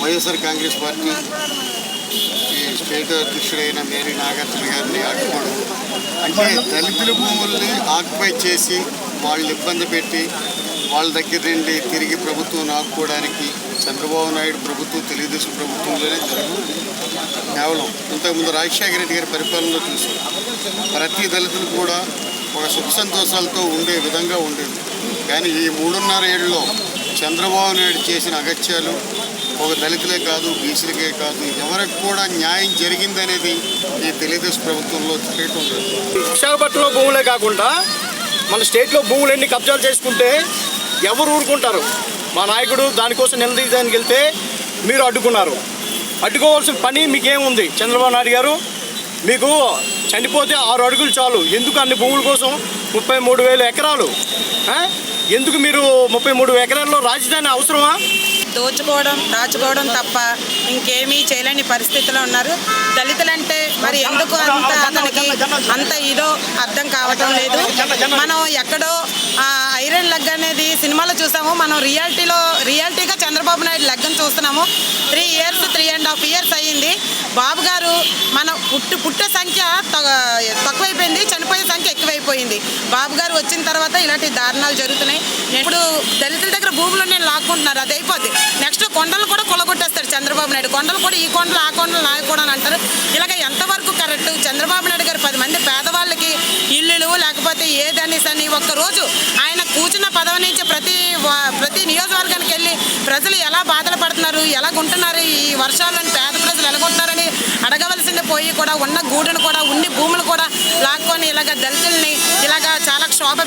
YSR Congress party ఈ state అధ్యక్షుడైన Mary Nagarjuna గారిని అడ్డుకోవడం అంటే దళితుల భూముల్ని ఆక్యుపై చేసి వాళ్ళు ఇబ్బంది పెట్టి వాళ్ళ దగ్గర నుండి తిరిగి ప్రభుత్వం ఆపుకోవడానికి చంద్రబాబు నాయుడు ప్రభుత్వం తెలుగుదేశం ప్రభుత్వంలోనే జరుగుతుంది కేవలం ఇంతకుముందు రాజశేఖర రెడ్డి గారి పరిపాలనలో చూసాం. ప్రతి దళితులు కూడా ఒక సుఖ సంతోషాలతో ఉండే విధంగా ఉండేది కానీ ఈ మూడున్నర ఏళ్ళలో చంద్రబాబు నాయుడు చేసిన అగత్యాలు ఒక దళితులే కాదు బీసీలకే కాదు ఎవరికి కూడా న్యాయం జరిగిందనేది ఈ తెలుగుదేశం ప్రభుత్వంలో తెలియటం లేదు. విశాఖపట్నంలో భూములే కాకుండా మన స్టేట్లో భూములన్నీ కబ్జాలు చేసుకుంటే ఎవరు ఊరుకుంటారు? మా నాయకుడు దానికోసం నిలదీయడానికి వెళ్తే మీరు అడ్డుకున్నారు. అడ్డుకోవాల్సిన పని మీకేముంది? చంద్రబాబు నాయుడు గారు మీకు చనిపోతే ఆరు అడుగులు చాలు. ఎందుకు అన్ని భూముల కోసం ముప్పై మూడు వేల ఎకరాలు? ఎందుకు మీరు ముప్పై మూడు ఎకరాల్లో రాజధాని అవసరమా? దోచుకోవడం దాచుకోవడం తప్ప ఇంకేమీ చేయలేని పరిస్థితిలో ఉన్నారు. దళితులంటే మరి ఎందుకు అంత అతనికి అంత ఇదో అర్థం కావటం లేదు. మనం ఎక్కడో ఆ ఐరన్ లెగ్ అనేది సినిమాలో చూసాము. మనం రియాలిటీలో రియాలిటీగా చంద్రబాబు నాయుడు లెగ్గను చూస్తున్నాము. Three years three and half years అయ్యింది. బాబు గారు మన పుట్టు పుట్టే సంఖ్య తక్కువైపోయింది చనిపోయే సంఖ్య ఎక్కువైపోయింది. బాబు గారు వచ్చిన తర్వాత ఇలాంటి దారుణాలు జరుగుతున్నాయి. ఇప్పుడు దళితుల దగ్గర భూములు నేను లాక్కుంటున్నారు. అది అయిపోద్ది. నెక్స్ట్ కొండలు కూడా కొలగొట్టేస్తారు చంద్రబాబు నాయుడు. కొండలు కూడా ఈ కొండలు ఆ కొండలు నా కూడా అంటారు. ఇలాగ ఎంతవరకు కరెక్ట్? చంద్రబాబు నాయుడు గారు పది మంది పేదవాళ్ళకి ఇల్లులు లేకపోతే ఏదనేసి అని ఒక్కరోజు ఆయన కూర్చున్న పదవి నుంచి ప్రతి ప్రతి నియోజకవర్గానికి ప్రజలు ఎలా బాధలు పడుతున్నారు? ఎలా ఉంటున్నారు ఈ వర్షాలను పేద ప్రజలు ఎలాగుంటున్నారని అడగవలసింది పోయి కూడా ఉన్న గూడును కూడా ఉండి భూములు కూడా లాక్కొని ఇలాగ దళితుల్ని ఇలాగ చాలా క్షోభ